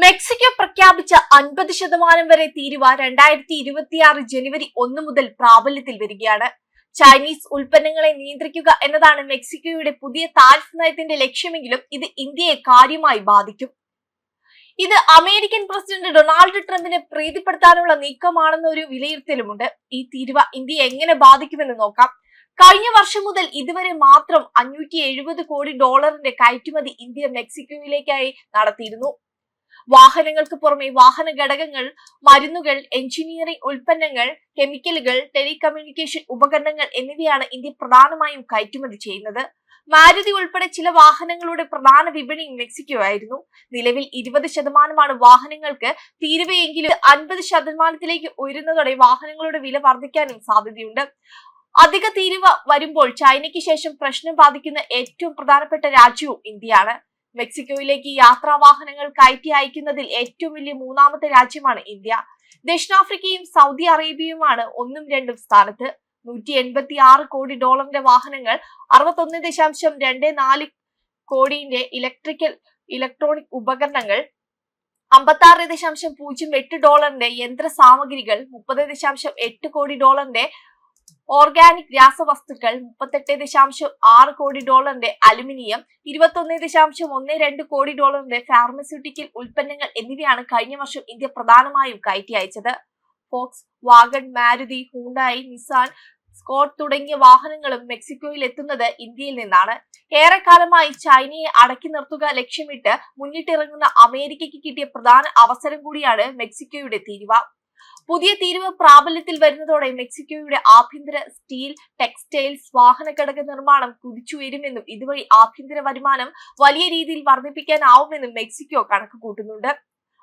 Mexico പ്രഖ്യാപിച്ച അൻപത് ശതമാനം വരെ തീരുവ രണ്ടായിരത്തി ഇരുപത്തിയാറ് ജനുവരി ഒന്ന് മുതൽ പ്രാബല്യത്തിൽ വരികയാണ്. ചൈനീസ് ഉൽപ്പന്നങ്ങളെ നിയന്ത്രിക്കുക എന്നതാണ് മെക്സിക്കോയുടെ പുതിയ താരിഫ് നയത്തിന്റെ ലക്ഷ്യമെങ്കിലും ഇത് ഇന്ത്യയെ കാര്യമായി ബാധിക്കും. ഇത് അമേരിക്കൻ പ്രസിഡന്റ് ഡൊണാൾഡ് ട്രംപിനെ പ്രീതിപ്പെടുത്താനുള്ള നീക്കമാണെന്ന ഒരു വിലയിരുത്തലുമുണ്ട്. ഈ തീരുവ ഇന്ത്യയെ എങ്ങനെ ബാധിക്കുമെന്ന് നോക്കാം. കഴിഞ്ഞ വർഷം മുതൽ ഇതുവരെ മാത്രം അഞ്ഞൂറ്റി കോടി ഡോളറിന്റെ കയറ്റുമതി ഇന്ത്യ മെക്സിക്കോയിലേക്കായി നടത്തിയിരുന്നു. വാഹനങ്ങൾക്ക് പുറമെ വാഹന ഘടകങ്ങൾ മരുന്നുകൾ എഞ്ചിനീയറിംഗ് ഉൽപ്പന്നങ്ങൾ കെമിക്കലുകൾ ടെലികമ്മ്യൂണിക്കേഷൻ ഉപകരണങ്ങൾ എന്നിവയാണ് ഇന്ത്യ പ്രധാനമായും കയറ്റുമതി ചെയ്യുന്നത്. മാരുതി ഉൾപ്പെടെ ചില വാഹനങ്ങളുടെ പ്രധാന വിപണി മെക്സിക്കോ ആയിരുന്നു. നിലവിൽ ഇരുപത് ശതമാനമാണ് വാഹനങ്ങൾക്ക് തീരുവയെങ്കിലും അൻപത് ശതമാനത്തിലേക്ക് ഉയരുന്നതോടെ വാഹനങ്ങളുടെ വില വർദ്ധിക്കാനും സാധ്യതയുണ്ട്. അധിക തീരുവ വരുമ്പോൾ ചൈനയ്ക്ക് ശേഷം പ്രശ്നം ബാധിക്കുന്ന ഏറ്റവും പ്രധാനപ്പെട്ട രാജ്യവും ഇന്ത്യയാണ്. മെക്സിക്കോയിലേക്ക് യാത്രാ വാഹനങ്ങൾ കയറ്റി അയക്കുന്നതിൽ ഏറ്റവും വലിയ മൂന്നാമത്തെ രാജ്യമാണ് ഇന്ത്യ. ദക്ഷിണാഫ്രിക്കയും സൗദി അറേബ്യയുമാണ് ഒന്നും രണ്ടും സ്ഥാനത്ത്. നൂറ്റി എൺപത്തി ആറ് കോടി ഡോളറിന്റെ വാഹനങ്ങൾ അറുപത്തൊന്ന് ദശാംശം രണ്ട് നാല് കോടിന്റെ ഇലക്ട്രിക്കൽ ഇലക്ട്രോണിക് ഉപകരണങ്ങൾ അമ്പത്തി ആറ് ദശാംശം പൂജ്യം എട്ട് ഡോളറിന്റെ യന്ത്ര സാമഗ്രികൾ മുപ്പത് ദശാംശം എട്ട് കോടി ഡോളറിന്റെ ഓർഗാനിക് രാസവസ്തുക്കൾ മുപ്പത്തെട്ട് ദശാംശം ആറ് കോടി ഡോളറിന്റെ അലുമിനിയം ഇരുപത്തൊന്ന് ദശാംശം ഒന്ന് രണ്ട് കോടി ഡോളറിന്റെ ഫാർമസ്യൂട്ടിക്കൽ ഉൽപ്പന്നങ്ങൾ എന്നിവയാണ് കഴിഞ്ഞ വർഷം ഇന്ത്യ പ്രധാനമായും കയറ്റി അയച്ചത്. Volkswagen Maruti Hyundai Nissan Skoda തുടങ്ങിയ വാഹനങ്ങളും മെക്സിക്കോയിൽ എത്തുന്നത് ഇന്ത്യയിൽ നിന്നാണ്. ഏറെക്കാലമായി ചൈനയെ അടക്കി നിർത്തുക ലക്ഷ്യമിട്ട് മുന്നിട്ടിറങ്ങുന്ന അമേരിക്കയ്ക്ക് കിട്ടിയ പ്രധാന അവസരം കൂടിയാണ് മെക്സിക്കോയുടെ തീരുവ. പുതിയ തീരുവ പ്രാബല്യത്തിൽ വരുന്നതോടെ മെക്സിക്കോയുടെ ആഭ്യന്തര സ്റ്റീൽ ടെക്സ്റ്റൈൽസ് വാഹന ഘടക നിർമ്മാണം കുതിച്ചുയരുമെന്നും ഇതുവഴി ആഭ്യന്തര വരുമാനം വലിയ രീതിയിൽ വർദ്ധിപ്പിക്കാനാവുമെന്നും മെക്സിക്കോ കണക്ക് കൂട്ടുന്നുണ്ട്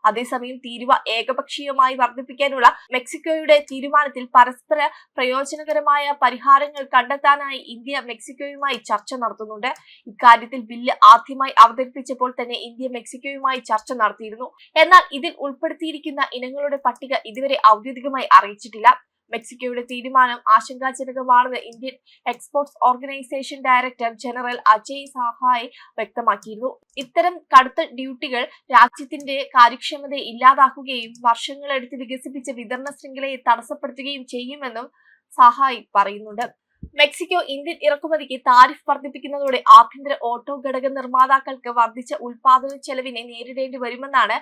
അതേസമയം തീരുവ ഏകപക്ഷീയമായി വർദ്ധിപ്പിക്കാനുള്ള മെക്സിക്കോയുടെ തീരുമാനത്തിൽ പരസ്പര പ്രയോജനകരമായ പരിഹാരങ്ങൾ കണ്ടെത്താനായി ഇന്ത്യ മെക്സിക്കോയുമായി ചർച്ച നടത്തുന്നുണ്ട്. ഇക്കാര്യത്തിൽ ബില്ല് ആദ്യമായി അവതരിപ്പിച്ചപ്പോൾ തന്നെ ഇന്ത്യ മെക്സിക്കോയുമായി ചർച്ച നടത്തിയിരുന്നു. എന്നാൽ ഇതിൽ ഉൾപ്പെടുത്തിയിരിക്കുന്ന ഇനങ്ങളുടെ പട്ടിക ഇതുവരെ ഔദ്യോഗികമായി അറിയിച്ചിട്ടില്ല. മെക്സിക്കോയുടെ തീരുമാനം ആശങ്കാജനകമാണെന്ന് Indian exports organisation director general Ajay Sahai വ്യക്തമാക്കിയിരുന്നു. ഇത്തരം കടുത്ത ഡ്യൂട്ടികൾ രാജ്യത്തിന്റെ കാര്യക്ഷമത ഇല്ലാതാക്കുകയും വർഷങ്ങളെടുത്ത് വികസിപ്പിച്ച വിതരണ ശൃംഖലയെ തടസ്സപ്പെടുത്തുകയും ചെയ്യുമെന്നും സഹായ് പറയുന്നുണ്ട്. മെക്സിക്കോ ഇന്ത്യൻ ഇറക്കുമതിക്ക് താരിഫ് വർദ്ധിപ്പിക്കുന്നതോടെ ആഭ്യന്തര ഓട്ടോ ഘടക നിർമ്മാതാക്കൾക്ക് വർദ്ധിച്ച ഉൽപാദന ചെലവിനെ നേരിടേണ്ടി വരുമെന്നാണ്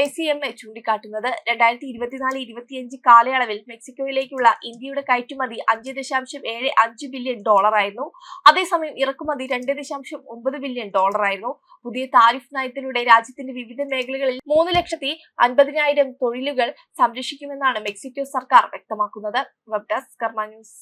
എ സി എം എ ചൂണ്ടിക്കാട്ടുന്നത്. രണ്ടായിരത്തി ഇരുപത്തിനാല് ഇരുപത്തിയഞ്ച് കാലയളവിൽ മെക്സിക്കോയിലേക്കുള്ള ഇന്ത്യയുടെ കയറ്റുമതി അഞ്ച് ദശാംശം ഏഴ് അഞ്ച് ബില്യൺ ഡോളർ ആയിരുന്നു. അതേസമയം ഇറക്കുമതി രണ്ട് ദശാംശം ഒമ്പത് ബില്യൺ ഡോളർ ആയിരുന്നു. പുതിയ താരിഫ് നയത്തിലൂടെ രാജ്യത്തിന്റെ വിവിധ മേഖലകളിൽ മൂന്ന് ലക്ഷത്തി അൻപതിനായിരം തൊഴിലുകൾ സംരക്ഷിക്കുമെന്നാണ് മെക്സിക്കോ സർക്കാർ വ്യക്തമാക്കുന്നത്. വെബ് ഡെസ്ക് കർമ്മ ന്യൂസ്